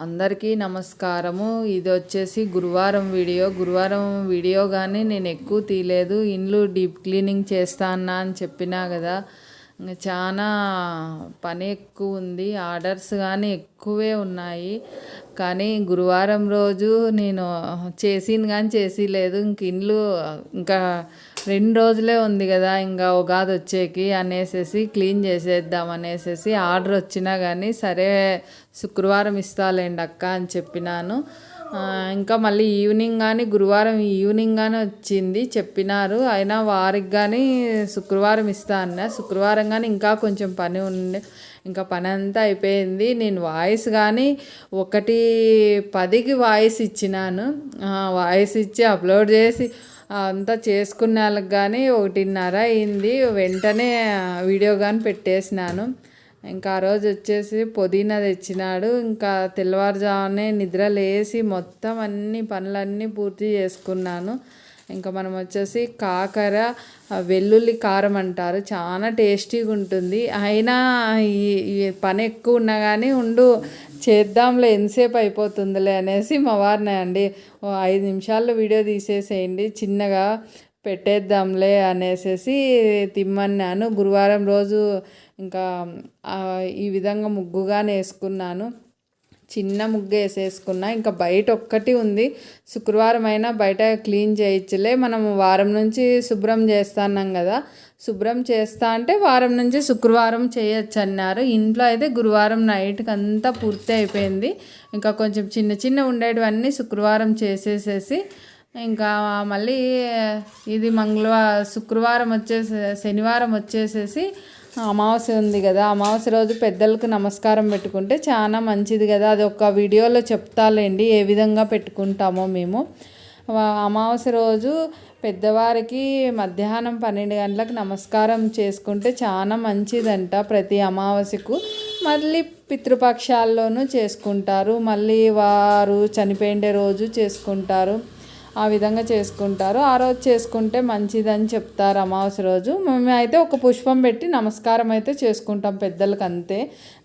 అందరికీ నమస్కారము. ఇది వచ్చేసి గురువారం వీడియో. గురువారం వీడియో కానీ నేను ఎక్కువ తీయలేదు. ఇండ్లు డీప్ క్లీనింగ్ చేస్తా అన్నా అని చెప్పినా కదా. చాలా పని ఎక్కువ ఉంది. ఆర్డర్స్ కానీ ఎక్కువే ఉన్నాయి. కానీ గురువారం రోజు నేను చేసింది కానీ చేసి లేదు ఇంక ఇండ్లు ఇంకా రెండు రోజులే ఉంది కదా ఇంకా ఉగాది వచ్చేకి అనేసేసి క్లీన్ చేసేద్దాం అనేసేసి ఆర్డర్ వచ్చినా కానీ సరే శుక్రవారం ఇస్తాలేండి అక్క అని చెప్పినాను. ఇంకా మళ్ళీ ఈవినింగ్ కానీ గురువారం ఈవినింగ్ కానీ వచ్చింది చెప్పినారు. అయినా వారికి కానీ శుక్రవారం ఇస్తా అన్న. శుక్రవారం కానీ ఇంకా కొంచెం పని ఉండే ఇంకా పని అంతా అయిపోయింది. నేను వాయిస్ కానీ ఒకటి పదికి వాయిస్ ఇచ్చినాను. వాయిస్ ఇచ్చి అప్లోడ్ చేసి అంతా చేసుకునే వాళ్ళకి కానీ ఒకటిన్నర అయింది. వెంటనే వీడియో కానీ పెట్టేసినాను. ఇంకా ఆ రోజు వచ్చేసి పుదీనా తెచ్చినాడు. ఇంకా తెల్లవారుజామునే నిద్ర లేసి మొత్తం అన్ని పనులన్నీ పూర్తి చేసుకున్నాను. ఇంకా మనం వచ్చేసి కాకర వెల్లుల్లి కారం అంటారు. చాలా టేస్టీగా ఉంటుంది. అయినా ఈ పని ఎక్కువ ఉన్నా కానీ ఉండు చేద్దాంలే ఎంతసేపు అయిపోతుందిలే అనేసి మా వారిని అండి ఓ ఐదు నిమిషాల్లో వీడియో తీసేసేయండి చిన్నగా పెట్టేద్దాంలే అనేసి తిమ్మన్నాను. గురువారం రోజు ఇంకా ఈ విధంగా ముగ్గుగానే వేసుకున్నాను. చిన్న ముగ్గు వేసేసుకున్నా. ఇంకా బయట ఒక్కటి ఉంది. శుక్రవారం అయినా బయట క్లీన్ చేయించలే. మనం వారం నుంచి శుభ్రం చేస్తున్నాం కదా. శుభ్రం చేస్తా అంటే వారం నుంచి శుక్రవారం చేయొచ్చు అన్నారు ఇంట్లో అయితే గురువారం నైట్కి అంతా పూర్తి అయిపోయింది. ఇంకా కొంచెం చిన్న చిన్న ఉండేటివన్నీ శుక్రవారం చేసేసేసి ఇంకా మళ్ళీ ఇది మంగళవారం శుక్రవారం వచ్చేసి శనివారం వచ్చేసేసి అమావాస్య ఉంది కదా అమావాస్య రోజు పెద్దలకు నమస్కారం పెట్టుకుంటే చాలా మంచిది కదా. అది ఒక వీడియోలో చెప్తాలేండి ఏ విధంగా పెట్టుకుంటామో మేము. అమావాస్య రోజు పెద్దవారికి మధ్యాహ్నం పన్నెండు గంటలకు నమస్కారం చేసుకుంటే చాలా మంచిదంట ప్రతి అమావాస్యకు. మళ్ళీ పితృపక్షాల్లోనూ చేసుకుంటారు మళ్ళీ వారు చనిపోయిండే రోజు చేసుకుంటారు. ఆ విధంగా చేసుకుంటారు. ఆ రోజు చేసుకుంటే మంచిదని చెప్తారు అమావాస్య రోజు. మేము అయితే ఒక పుష్పం పెట్టి నమస్కారం అయితే చేసుకుంటాం పెద్దలకు అంతే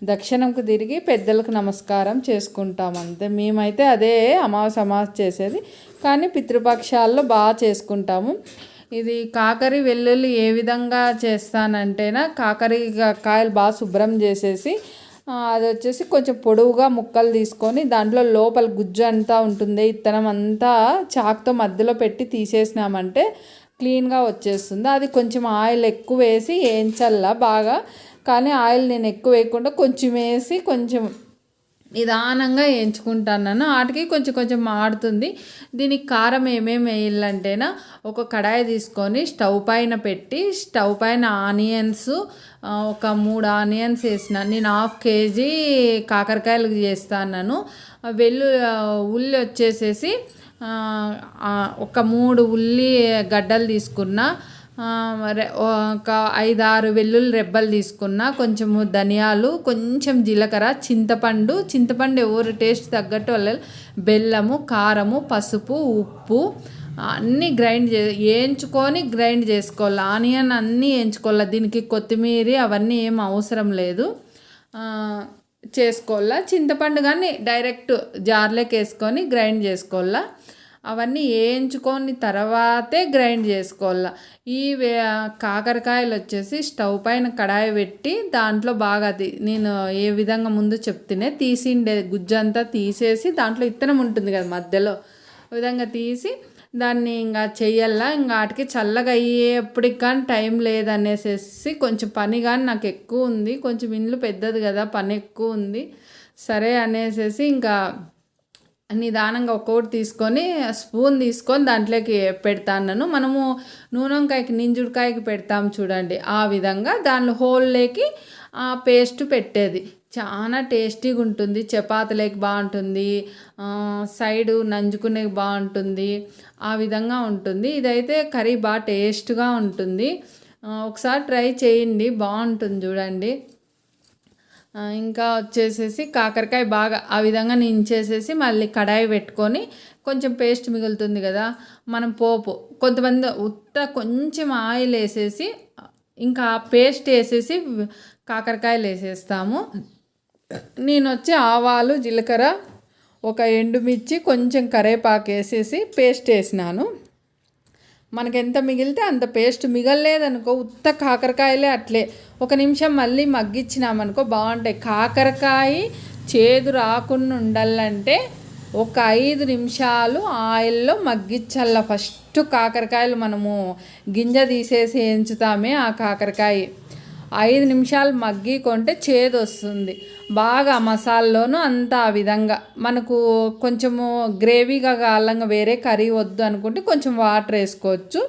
దక్షిణంకు తిరిగి పెద్దలకు నమస్కారం చేసుకుంటాం అంతే. మేమైతే అదే అమావాస్య అమావాస్య చేసేది. కానీ పితృపక్షాల్లో బాగా చేసుకుంటాము. ఇది కాకరి వెల్లుల్లి ఏ విధంగా చేస్తానంటేనా కాకరి కాయలు బాగా శుభ్రం చేసేసి అది వచ్చేసి కొంచెం పొడవుగా ముక్కలు తీసుకొని దాంట్లో లోపల గుజ్జు అంతా ఉంటుంది. ఇత్తనం అంతా చాక్తో మధ్యలో పెట్టి తీసేసినామంటే క్లీన్గా వచ్చేస్తుంది. అది కొంచెం ఆయిల్ ఎక్కువ వేసి వేయించల్లా బాగా. కానీ ఆయిల్ నేను ఎక్కువ వేయకుండా కొంచెం వేసి కొంచెం నిదానంగా వేయించుకుంటాను వాటికి కొంచెం కొంచెం మాడుతుంది దీనికి కారం ఏమేమి వేయాలంటేనా ఒక కడాయి తీసుకొని స్టవ్ పైన పెట్టి స్టవ్ పైన ఆనియన్స్ ఒక మూడు ఆనియన్స్ వేసిన నేను హాఫ్ కేజీ కాకరకాయలు చేస్తాను వెల్లు ఉల్లి వచ్చేసేసి ఒక మూడు ఉల్లి గడ్డలు తీసుకున్నా ఒక ఐదు ఆరు వెల్లుల్లి రెబ్బలు తీసుకున్న కొంచెము ధనియాలు కొంచెం జీలకర్ర చింతపండు. చింతపండు ఎవరు టేస్ట్ తగ్గట్టు వాళ్ళ బెల్లము కారము పసుపు ఉప్పు అన్నీ గ్రైండ్ చే వేయించుకొని గ్రైండ్ చేసుకోవాలి. ఆనియన్ అన్నీ వేయించుకోవాలి. దీనికి కొత్తిమీర అవన్నీ ఏం అవసరం లేదు. చేసుకోవాలా? చింతపండు కానీ డైరెక్ట్ జార్లోకి వేసుకొని గ్రైండ్ చేసుకోవాలా? అవన్నీ వేయించుకొని తర్వాతే గ్రైండ్ చేసుకోవాలా. ఈ కాకరకాయలు వచ్చేసి స్టవ్ పైన కడాయి పెట్టి దాంట్లో బాగా అది నేను ఏ విధంగా ముందు చెప్తేనే తీసిండే గుజ్జంతా తీసేసి దాంట్లో ఇత్తనం ఉంటుంది కదా మధ్యలో విధంగా తీసి దాన్ని ఇంకా చెయ్యాలా. ఇంకా వాటికి చల్లగా అయ్యేప్పటికి కానీ టైం లేదనేసేసి కొంచెం పని కానీ నాకు ఎక్కువ ఉంది. కొంచెం ఇండ్లు పెద్దది కదా పని ఎక్కువ ఉంది. సరే అనేసేసి ఇంకా నిదానంగా ఒక్కొక్కటి తీసుకొని స్పూన్ తీసుకొని దాంట్లోకి పెడతాను మనము నూనెంకాయకి నింజుడికాయకి పెడతాం చూడండి. ఆ విధంగా దానిలో హోల్లోకి ఆ పేస్ట్ పెట్టేది. చాలా టేస్టీగా ఉంటుంది. చపాతీలకి బాగుంటుంది. సైడు నంజుకునే బాగుంటుంది. ఆ విధంగా ఉంటుంది. ఇదైతే కర్రీ బాగా టేస్ట్గా ఉంటుంది. ఒకసారి ట్రై చేయండి. బాగుంటుంది చూడండి. ఇంకా వచ్చేసేసి కాకరకాయ బాగా ఆ విధంగా నించేసేసి మళ్ళీ కడాయి పెట్టుకొని కొంచెం పేస్ట్ మిగులుతుంది కదా మనం పోపు కొంతమంది ఉత్త కొంచెం ఆయిల్ వేసేసి ఇంకా ఆ పేస్ట్ వేసేసి కాకరకాయలు వేసేస్తాము. నేను వచ్చి ఆవాలు జీలకర్ర ఒక ఎండుమిర్చి కొంచెం కరేపాకు వేసేసి పేస్ట్ వేసినాను. మనకి ఎంత మిగిలితే అంత పేస్ట్ మిగలలేదనుకో ఉత్త కాకరకాయలే అట్లే. ఒక నిమిషం మళ్ళీ మగ్గిచ్చినామనుకో బాగుంటాయి. కాకరకాయ చేదు రాకుండా ఉండాలంటే ఒక ఐదు నిమిషాలు ఆయిల్లో మగ్గిచ్చల్ల. ఫస్ట్ కాకరకాయలు మనము గింజ తీసేసి ఎంచుతామే ఆ కాకరకాయ. ఐదు నిమిషాలు మగ్గి కొంటే చేదు వస్తుంది బాగా మసాలాలోను అంతా ఆ విధంగా. మనకు కొంచెము గ్రేవీగా కాలంగా వేరే కర్రీ వద్దు అనుకుంటే కొంచెం వాటర్ వేసుకోవచ్చు.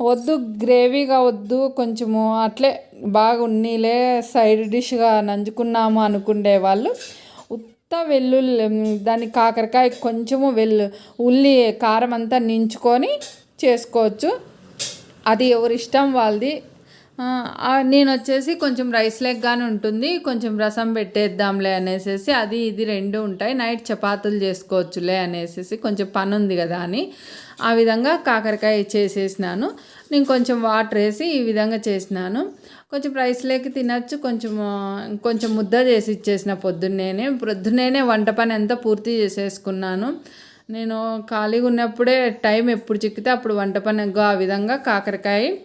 వద్దు గ్రేవీగా వద్దు కొంచెము అట్లే బాగా ఉన్నీలే సైడ్ డిష్గా నంజుకున్నాము అనుకునే వాళ్ళు ఉత్త వెల్లుల్లి దాని కాకరకాయ కొంచెము వెల్లు ఉల్లి కారం అంతా నించుకొని చేసుకోవచ్చు. అది ఎవరి ఇష్టం వాళ్ళది. నేను వచ్చేసి కొంచెం రైస్ లెగ్గానే ఉంటుంది కొంచెం రసం పెట్టేద్దాంలే అనేసి అది ఇది రెండు ఉంటాయి. నైట్ చపాతీలు చేసుకోవచ్చులే అనేసి కొంచెం పని ఉంది కదా అని ఆ విధంగా కాకరకాయ చేసేసినాను. నేను కొంచెం వాటర్ వేసి ఈ విధంగా చేసినాను. కొంచెం రైస్ లేక తినచ్చు కొంచెం కొంచెం ముద్ద చేసి ఇచ్చేసిన పొద్దున్నేనే. పొద్దున్నేనే వంట పని అంతా పూర్తి చేసేసుకున్నాను. నేను ఖాళీగా ఉన్నప్పుడే టైం ఎప్పుడు చిక్కితే అప్పుడు వంట పని ఆ విధంగా కాకరకాయ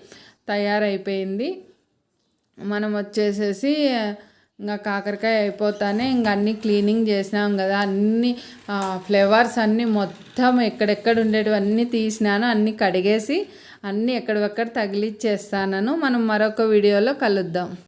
తయారైపోయింది. మనం వచ్చేసేసి ఇంకా కాకరకాయ అయిపోతానే ఇంకా అన్నీ క్లీనింగ్ చేసినాం కదా అన్ని ఫ్లేవర్స్ అన్నీ మొత్తం ఎక్కడెక్కడ ఉండేటివి అన్నీ తీసినాను అన్నీ కడిగేసి అన్నీ ఎక్కడెక్కడ తగిలిచ్చేస్తాను మనం మరొక వీడియోలో కలుద్దాం.